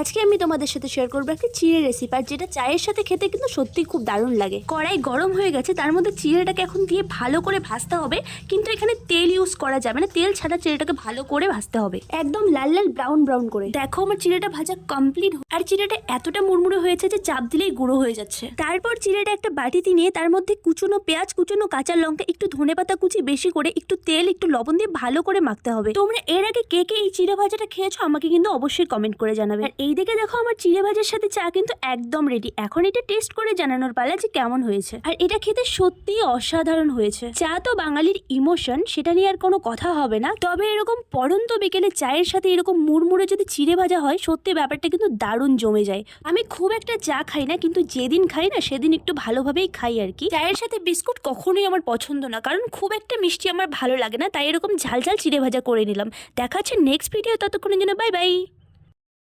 আজকে আমি তোমাদের সাথে শেয়ার করব একটা চিড়ে রেসিপি আর যেটা চায়ের সাথে খেতে কিন্তু সত্যিই খুব দারুণ লাগে। কড়াই গরম হয়ে গেছে, তার মধ্যে চিড়েটাকে এখন দিয়ে ভালো করে ভাজতে হবে, কিন্তু এখানে তেল ইউজ করা যাবে না, তেল ছাড়া চিড়েটাকে ভালো করে ভাজতে হবে। একদম লাল লাল ব্রাউন ব্রাউন করে। দেখো আমার চিড়েটা ভাজা কমপ্লিট আর চিড়েটা এতটা মুড়মুড়ে হয়েছে যে চাপ দিলেই গুঁড়ো হয়ে যাচ্ছে। তারপর চিড়েটা একটা বাটিতে নিয়ে তার মধ্যে কুচুনো পেঁয়াজ, কুচুনো কাঁচা লঙ্কা, একটু ধনেপাতা কুচি বেশি করে একটু তেল, একটু লবণ দিয়ে ভালো করে মাখতে হবে। তোমরা এর আগে কে কে এই চিড়ে ভাজাটা খেয়েছো, আমাকে কিন্তু অবশ্যই কমেন্ট করে জানাবে। এই দিকে দেখো আমার চিড়ে ভাজার সাথে চা কিন্তু একদম রেডি এখন এটা টেস্ট করে জানানোর পালা যে কেমন হয়েছে। আর এটা খেতে সত্যিই অসাধারণ হয়েছে। চা তো বাঙালির ইমোশন সেটা নিয়ে আর কোনো কথা হবে না। তবে এরকম পরন্ত বিকেলে চায়ের সাথে এরকম মুড়মুড়ে যদি চিড়ে ভাজা হয়, সত্যি ব্যাপারটা কিন্তু দারুণ জমে যায়। আমি খুব একটা চা খাই না, কিন্তু যেদিন খাই না, সেদিন একটু ভালোভাবেই খাই আর কি। চায়ের সাথে বিস্কুট কখনোই আমার পছন্দ না, কারণ খুব একটা মিষ্টি আমার ভালো লাগে না, তাই এরকম ঝাল ঝাল চিড়ে ভাজা করে নিলাম। দেখাচ্ছে নেক্সট ভিডিও ততক্ষণের জন্য বাই বাই